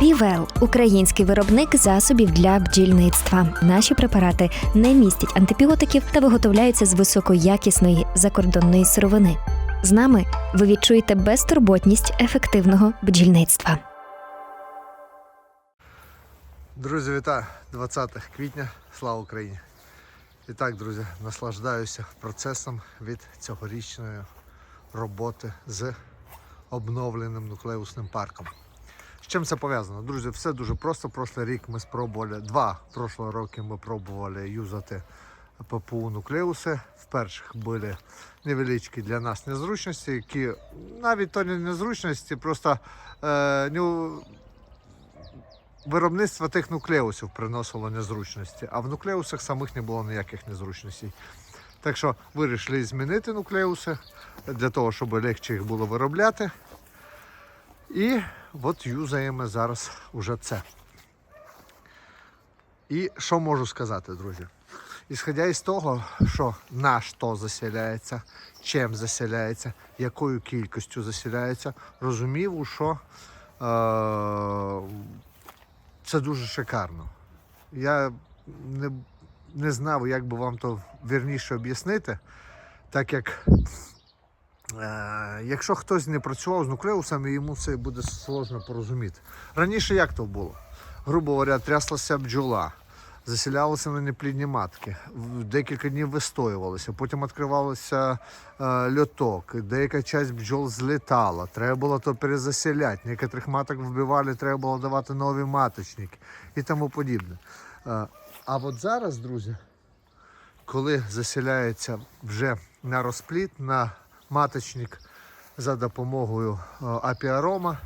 Півел український виробник засобів для бджільництва. Наші препарати не містять антибіотиків та виготовляються з високоякісної закордонної сировини. З нами ви відчуєте безтурботність ефективного бджільництва. Друзі, вітаю! 20 квітня, слава Україні! І так, друзі, наслаждаюся процесом від цьогорічної роботи з обновленим нуклеусним парком. Чим це пов'язано? Друзі, все дуже просто. Прошлий рік ми спробували, два прошлого роки ми пробували юзати ППУ нуклеуси. В перших були невеличкі для нас незручності, які навіть то не незручності, просто е, ну, виробництво тих нуклеусів приносило незручності, а в нуклеусах самих не було ніяких незручностей. Так що вирішили змінити нуклеуси для того, щоб легше їх було виробляти. І от юзаємо зараз уже це. І що можу сказати, друзі? Ісходя із того, що на що заселяється, чим заселяється, якою кількістю заселяється, розумів, що е- це дуже шикарно. Я не, не знав, як би вам то вірніше об'яснити, так як якщо хтось не працював з нуклеусами, йому це буде сложно порозуміти. Раніше як то було? Грубо говоря, тряслася бджола, заселялися на неплідні матки, декілька днів вистоювалися, потім відкривався е, льоток, деяка часть бджол злітала, треба було то перезаселяти, некоторих маток вбивали, треба було давати нові маточники і тому подібне. Е, а от зараз, друзі, коли заселяється вже на розпліт, на маточник за допомогою е, апіарома,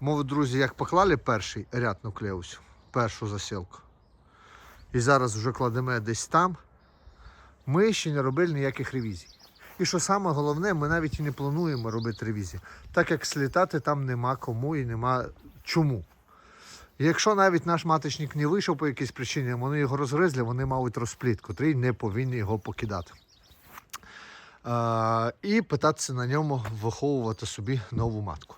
мов, друзі, як поклали перший ряд нуклеусів, першу засілку, і зараз вже кладемо десь там, ми ще не робили ніяких ревізій. І що саме головне, ми навіть і не плануємо робити ревізії, так як слітати там нема кому і нема чому. Якщо навіть наш маточник не вийшов по якійсь причині, вони його розгризли, вони мають розпліт, котрий не повинні його покидати. І питатися на ньому виховувати собі нову матку.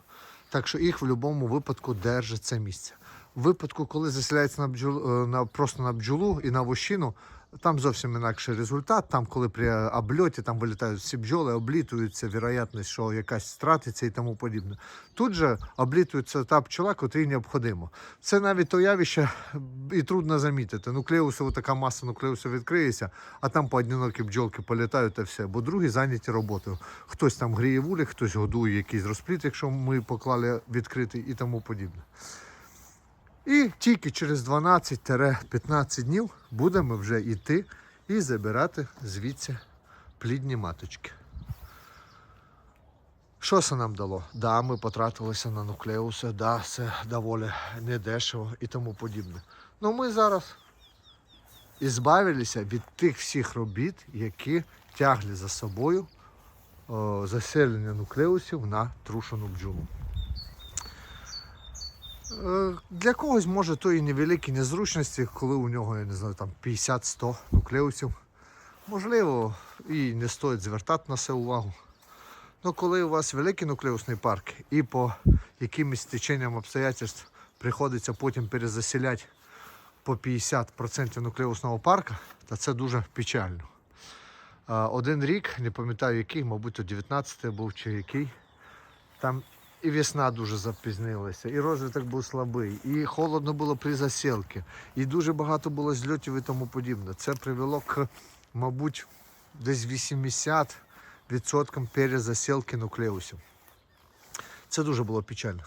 Так що їх в будь-якому випадку держить це місце. В випадку, коли заселяється на бджолу, е, на, просто на бджолу і на вощину, там зовсім інакший результат. Там, коли при обльоті там вилітають всі бджоли, облітується вірогятність, що якась стратиться і тому подібне. Тут же облітується та пчола, котрій необхідно. Це навіть то явище і трудно замітити. Нуклеусу, така маса нуклеусу відкриється, а там поодинокі бджолки політають та все, бо другі зайняті роботою. Хтось там гріє вулі, хтось годує якийсь розпліт, якщо ми поклали відкритий і тому подібне. І тільки через 12-15 днів будемо вже йти і забирати звідси плідні маточки. Що це нам дало? Да, ми потратилися на нуклеуси, да, це доволі недешево і тому подібне. Ну ми зараз ізбавилися від тих всіх робіт, які тягли за собою о, заселення нуклеусів на трушену бджолу. Е, Для когось може то і невеликі незручності, коли у нього, я не знаю, там 50-100 нуклеусів. Можливо, і не стоїть звертати на це увагу. Ну, коли у вас великий нуклеусний парк і по якимось теченням обстоятельств приходиться потім перезаселяти по 50% нуклеусного парка, то це дуже печально. Один рік, не пам'ятаю який, мабуть, то 19-й був чи який. Там і весна дуже запізнилася, і розвиток був слабий, і холодно було при засілці, і дуже багато було зльотів і тому подібне. Це привело к, мабуть, десь 80% перезасілки нуклеусів. Це дуже було печально.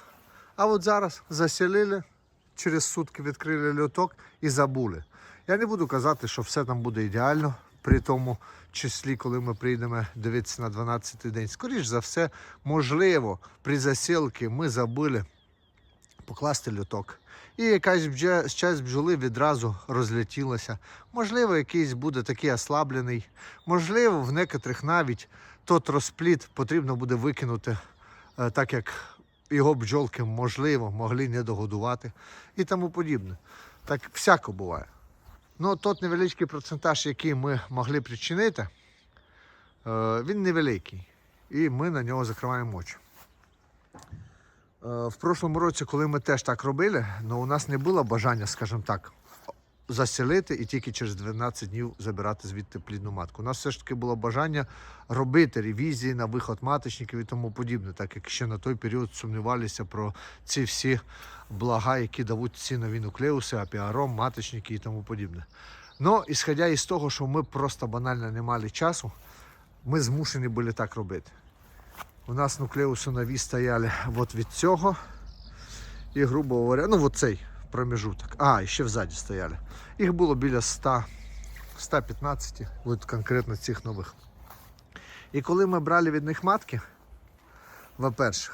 А от зараз заселили, через сутки відкрили льоток і забули. Я не буду казати, що все там буде ідеально при тому числі, коли ми прийдемо дивитися на 12-й день. Скоріш за все, можливо, при засілці ми забули покласти льоток. І якась бджа, часть бджоли відразу розлетілася. Можливо, якийсь буде такий ослаблений. Можливо, в некоторих навіть тот розпліт потрібно буде викинути, е, так як його бджолки, можливо, могли не догодувати і тому подібне. Так всяко буває. Ну, тот невеличкий процентаж, який ми могли причинити, е, він невеликий. І ми на нього закриваємо очі. Е, В прошлому році, коли ми теж так робили, ну у нас не було бажання, скажімо так, заселити і тільки через 12 днів забирати звідти плідну матку. У нас все ж таки було бажання робити ревізії на виход маточників і тому подібне, так як ще на той період сумнівалися про ці всі блага, які дають ці нові нуклеуси, апіаром, маточники і тому подібне. Ну, ісходя із того, що ми просто банально не мали часу, ми змушені були так робити. У нас нуклеуси нові стояли от від цього. І, грубо говоря, ну от цей промежуток. А, ще взаді стояли. Їх було біля 100, 115, от конкретно цих нових. І коли ми брали від них матки, во-перше,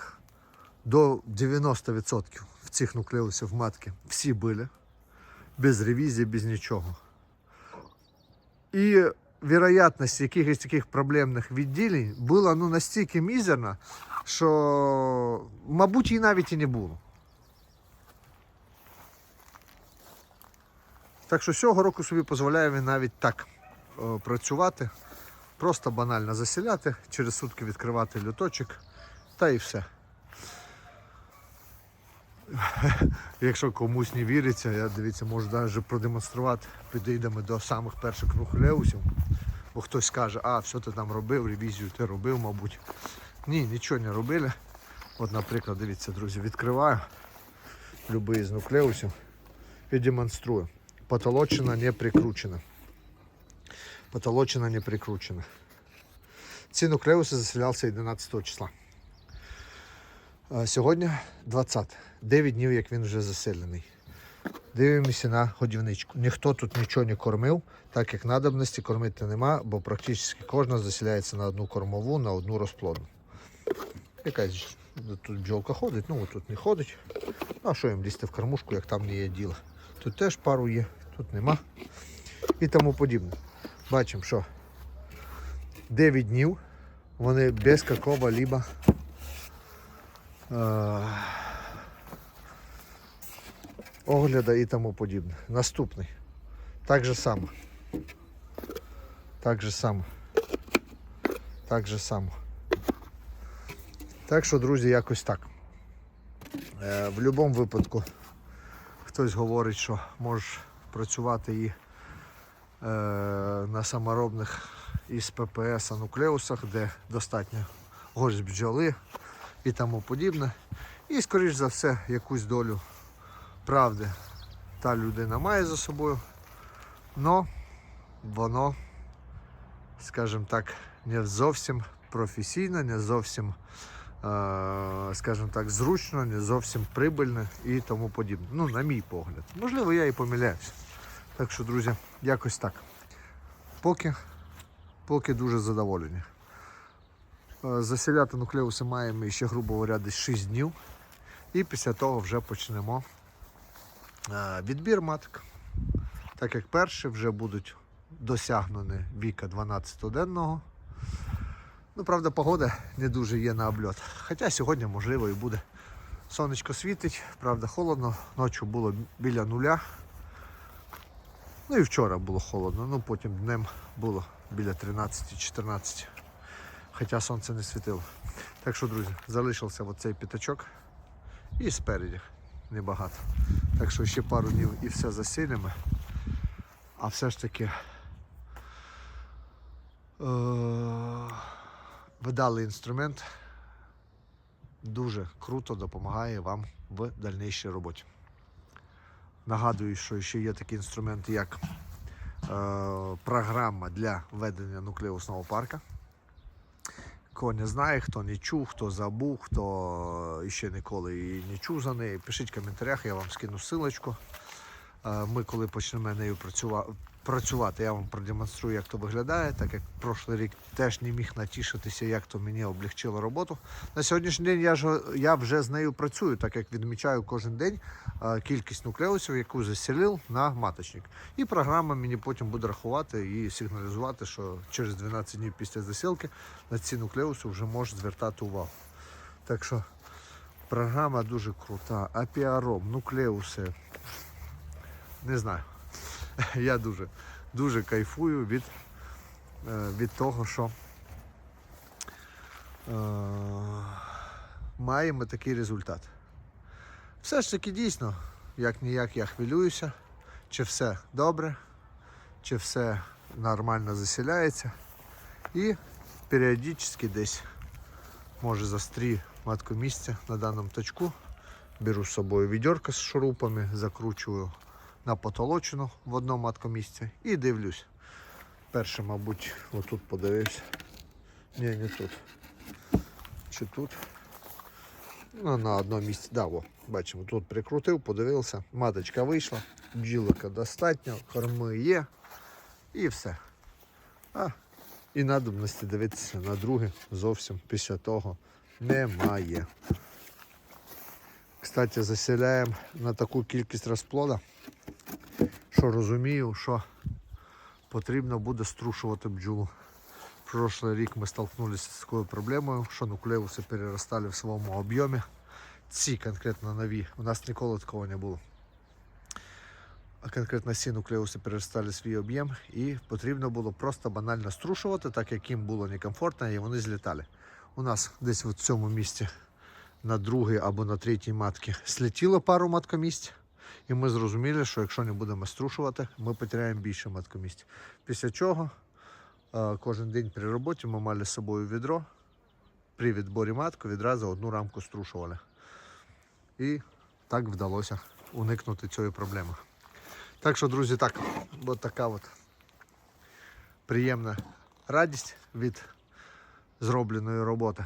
до 90% в цих нуклеусів матки всі були, без ревізії, без нічого. І вероятність якихось таких проблемних відділень була ну, настільки мізерна, що, мабуть, її навіть і не було. Так що цього року собі дозволяє він навіть так о, працювати, просто банально заселяти, через сутки відкривати люточок та і все. Якщо комусь не віриться, я дивіться, можу навіть продемонструвати. Підійдемо до самих перших нуклеусів. Бо хтось скаже, а, що ти там робив, ревізію ти робив, мабуть. Ні, нічого не робили. От, наприклад, дивіться, друзі, відкриваю будь-який з нуклеусів і демонструю. Потолочина не прикручена. Потолочина не прикручена. Ці нуклеуси заселялися 11 числа. Сьогодні 20. 9 днів, як він вже заселений. Дивимося на годівничку. Ніхто тут нічого не кормив, так як надобності кормити нема, бо практично кожна заселяється на одну кормову, на одну розплодну. Якась тут бджолка ходить, ну тут не ходить. Ну, а що їм лізти в кормушку, як там не є діло. Тут теж пару є, тут нема. І тому подібне. Бачимо, що 9 днів вони без какого-либо е, огляда і тому подібне. Наступний. Так же само. Так же само. Так же само. Так що, друзі, якось так. Е, в будь-якому випадку хтось говорить, що можеш працювати і е, на саморобних із ППС нуклеусах, де достатньо горсть бджоли і тому подібне. І, скоріш за все, якусь долю правди та людина має за собою, але воно, скажімо так, не зовсім професійно, не зовсім, скажімо так, зручно, не зовсім прибильно і тому подібне. Ну, на мій погляд. Можливо, я і помиляюся. Так що, друзі, якось так. Поки, поки дуже задоволені. Е, Заселяти нуклеуси маємо ще, грубо говоря, десь 6 днів. І після того вже почнемо е, відбір маток. Так як перші вже будуть досягнені віка 12-денного. Ну, правда, погода не дуже є на обльот. Хоча сьогодні, можливо, і буде. Сонечко світить, правда, холодно, ночі було біля нуля. Ну і вчора було холодно, ну потім днем було біля 13-14. Хоча сонце не світило. Так що, друзі, залишився оцей п'ятачок і спереді небагато. Так що ще пару днів і все засилимо. А все ж таки е- видали інструмент. Дуже круто допомагає вам в дальнішій роботі. Нагадую, що ще є такі інструменти, як е, програма для ведення нуклеусного парка. Хто не знає, хто не чув, хто забув, хто ще ніколи і не чув за неї, пишіть в коментарях, я вам скину ссылочку. Ми коли почнемо нею працюва- працювати, я вам продемонструю, як то виглядає, так як прошлий рік теж не міг натішитися, як то мені облегчило роботу. На сьогоднішній день я, ж, я вже з нею працюю, так як відмічаю кожен день кількість нуклеусів, яку заселив на маточник. І програма мені потім буде рахувати і сигналізувати, що через 12 днів після засилки на ці нуклеуси вже може звертати увагу. Так що програма дуже крута. Апіаром, нуклеуси. Не знаю. Я дуже, дуже кайфую від, е, від того, що е, маємо такий результат. Все ж таки дійсно, як ніяк я хвилююся, чи все добре, чи все нормально заселяється. І періодично десь, може за стрі маткомісця на даному точку. Беру з собою відьорка з шурупами, закручую на потолочину в одному маткомісці і дивлюсь. Перше, мабуть, отут подивився. Ні, не тут. Чи тут? Ну, на одному місці. Да, о, бачимо, тут прикрутив, подивився. Маточка вийшла, бджілка достатньо, корми є і все. А, і надобності дивитися на друге зовсім після того немає. Кстати, заселяємо на таку кількість розплода, що розумію, що потрібно буде струшувати бджолу. В прошлый рік ми столкнулися з такою проблемою, що нуклеуси переростали в своєму об'ємі. Ці конкретно нові. У нас ніколи такого не було. А конкретно ці нуклеуси переростали свій об'єм і потрібно було просто банально струшувати, так як їм було некомфортно і вони злітали. У нас десь в цьому місці на другій або на третій матці слетіло пару маткомісць. І ми зрозуміли, що якщо не будемо струшувати, ми потеряємо більше маткомісць. Після чого е, кожен день при роботі ми мали з собою відро. При відборі матку відразу одну рамку струшували. І так вдалося уникнути цієї проблеми. Так що, друзі, так, от така от приємна радість від зробленої роботи.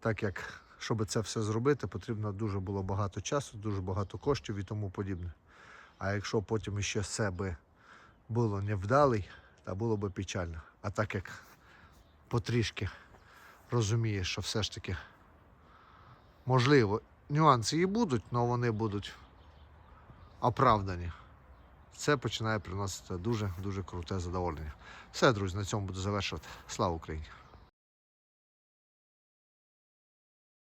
Так як, щоб це все зробити, потрібно дуже було багато часу, дуже багато коштів і тому подібне. А якщо потім ще себе було невдалий, то було б печально. А так як потрішки розумієш, що все ж таки можливо, нюанси і будуть, але вони будуть оправдані. Це починає приносити дуже-дуже круте задоволення. Все, друзі, на цьому буду завершувати. Слава Україні!